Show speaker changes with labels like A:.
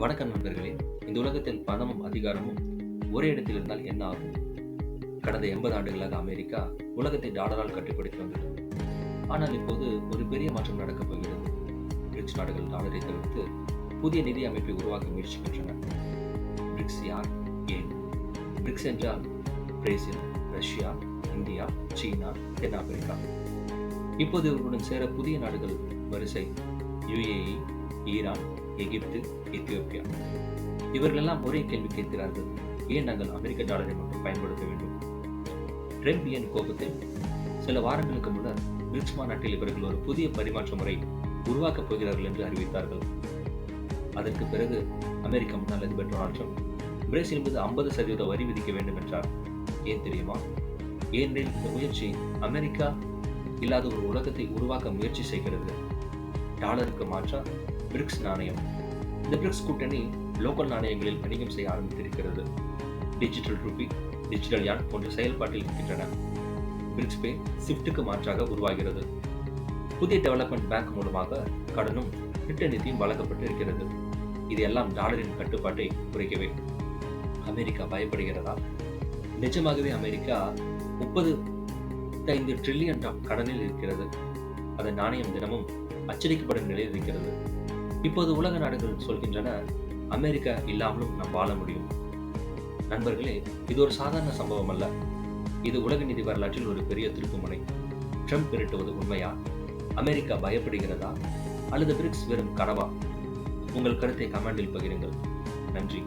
A: வணக்கம் நண்பர்களே. இந்த உலகத்தில் பணமும் அதிகாரமும் ஒரே இடத்தில் இருந்தால் என்ன ஆகும்? கடந்த எண்பது ஆண்டுகளாக அமெரிக்கா உலகத்தை டாலரால் கட்டுப்படுத்தி வந்தது. ஆனால் இப்போது ஒரு பெரிய மாற்றம் நடக்கப் போகிறது. பிரிக்ஸ் நாடுகள் டாலரை தவிர்த்து புதிய நிதி அமைப்பை உருவாக்க முயற்சிக்கின்றன. பிரிக்ஸ் யார்? ஏன்? பிரிக்ஸ் என்றால் பிரேசில் ரஷ்யா இந்தியா சீனா தென்னாப்பிரிக்கா இப்போது இவர்களுடன் சேர புதிய நாடுகள் வரிசை யுஏஇ ஈரான் எகிப்து எத்தியோப்பியா. இவர்களெல்லாம் ஒரே கேள்வி கேட்கிறார்கள். ஏன் நாங்கள் அமெரிக்க டாலரை மட்டும் பயன்படுத்த வேண்டும்? ட்ரம்ப் என் கோபத்தில்? சில வாரங்களுக்கு முன்னர் பிரிக்ஸ் மாநாட்டில் இவர்கள் ஒரு புதிய பரிமாற்ற முறை உருவாக்கப் போகிறார்கள் என்று அறிவித்தார்கள். அதற்கு பிறகு அமெரிக்க முன்னாள் அதிபர் டொனால்ட் ட்ரம்ப் பிரேசில் மீது ஐம்பது சதவீத வரி விதிக்க வேண்டும் என்றார். ஏன் தெரியுமா? ஏனெனில் இந்த முயற்சி அமெரிக்கா இல்லாத ஒரு உலகத்தை உருவாக்க முயற்சி செய்கிறது. டாலருக்கு மாற்றா பிரிக்ஸ் நாணயம். இந்த பிரிக்ஸ் கூட்டணி லோக்கல் நாணயங்களில் வணிகம் செய்ய ஆரம்பித்திருக்கிறது. டிஜிட்டல் ரூபி டிஜிட்டல் யான் போன்ற செயல்பாட்டில் இருக்கின்றன. பிரிக்ஸ் பே ஸ்விஃப்ட்டுக்கு மாற்றாக உருவாகிறது. புதிய டெவலப்மெண்ட் பேங்க் மூலமாக கடனும் திட்ட நிதியும் வழங்கப்பட்டு இருக்கிறது. இது எல்லாம் டாலரின் கட்டுப்பாட்டை குறைக்கவே. அமெரிக்கா பயப்படுகிறதா? நிஜமாகவே அமெரிக்கா முப்பது ஐந்து ட்ரில்லியன் கடனில் இருக்கிறது. அதன் நாணயம் தினமும் அச்சடிக்கப்படும் நிலையில் இருக்கிறது. இப்போது உலக நாடுகள் சொல்கின்றன அமெரிக்கா இல்லாமலும் நாம் வாழ முடியும். நண்பர்களே இது ஒரு சாதாரண சம்பவம் அல்ல. இது உலக நிதி வரலாற்றில் ஒரு பெரிய திருப்புமுனை. ட்ரம்ப் மிரட்டுவது உண்மையா? அமெரிக்கா பயப்படுகிறதா? அல்லது பிரிக்ஸ் வெறும் கனவா? உங்கள் கருத்தை கமெண்டில் பகிருங்கள். நன்றி.